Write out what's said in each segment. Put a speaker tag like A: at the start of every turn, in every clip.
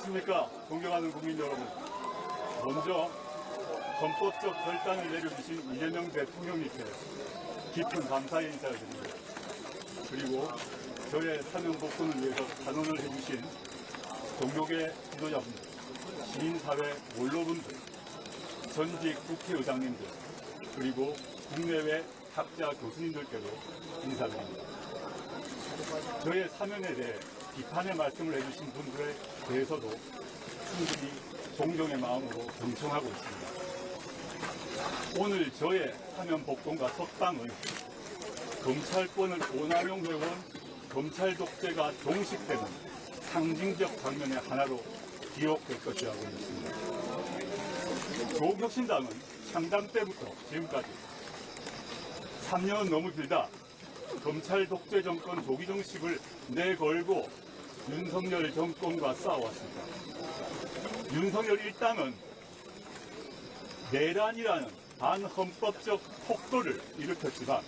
A: 안녕하십니까 존경하는 국민 여러분. 먼저 헌법적 결단을 내려주신 이재명 대통령님께 깊은 감사의 인사를 드립니다. 그리고 저의 사명 복권을 위해서 탄원을 해주신 종교계 지도자분들 시민사회 원로분들 전직 국회의장님들 그리고 국내외 학자 교수님들께도 인사드립니다. 저의 사면에 대해 비판의 말씀을 해주신 분들에 대해서도 충분히 존경의 마음으로 경청하고 있습니다. 오늘 저의 사면 복동과 석방은 검찰권을 오남용 해온 검찰 독재가 종식되는 상징적 장면의 하나로 기억될 것이라고 믿습니다. 조국혁신당은 창당 때부터 지금까지 3년은 너무 길다. 검찰 독재 정권 조기 정식을 내걸고 윤석열 정권과 싸워왔습니다. 윤석열 일당은 내란이라는 반헌법적 폭도를 일으켰지만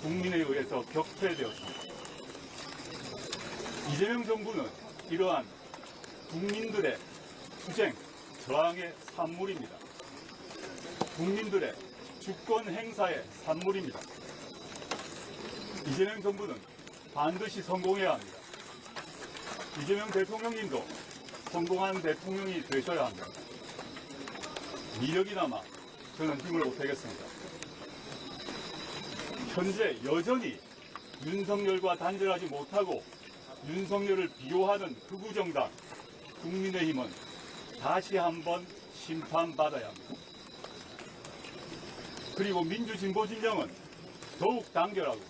A: 국민에 의해서 격퇴되었습니다. 이재명 정부는 이러한 국민들의 투쟁, 저항의 산물입니다. 국민들의 주권 행사의 산물입니다. 이재명 정부는 반드시 성공해야 합니다. 이재명 대통령님도 성공한 대통령이 되셔야 합니다. 미력이 남아 저는 힘을 못하겠습니다. 현재 여전히 윤석열과 단절하지 못하고 윤석열을 비호하는 극우정당 국민의힘은 다시 한번 심판받아야 합니다. 그리고 민주진보 진영은 더욱 단결하고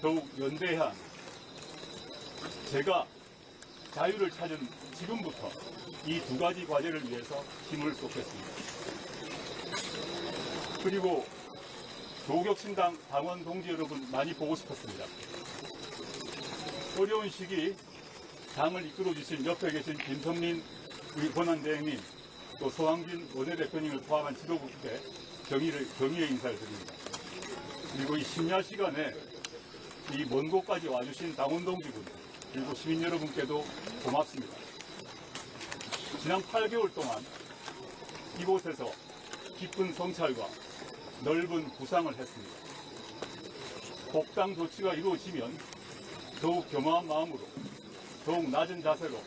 A: 더욱 합니다. 제가 자유를 찾은 지금부터 이 두 가지 과제를 위해서 힘을 쏟겠습니다. 그리고 조국혁신당 당원 동지 여러분 많이 보고 싶었습니다. 어려운 시기 당을 이끌어 주신 옆에 계신 김성민 우리 권한대행님 또 소왕진 원내대표님을 포함한 지도부께 경의를, 경의의 인사를 드립니다. 그리고 이 심야 시간에 이 먼 곳까지 와주신 당원 동지분 그리고 시민 여러분께도 고맙습니다. 지난 8개월 동안 이곳에서 깊은 성찰과 넓은 구상을 했습니다. 복당 조치가 이루어지면 더욱 겸허한 마음으로 더욱 낮은 자세로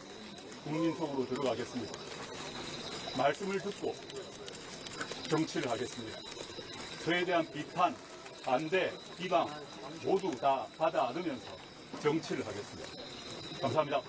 A: 국민 속으로 들어가겠습니다. 말씀을 듣고 정치를 하겠습니다. 저에 대한 비판, 반대, 비방 모두 다 받아 안으면서 정치를 하겠습니다. 감사합니다.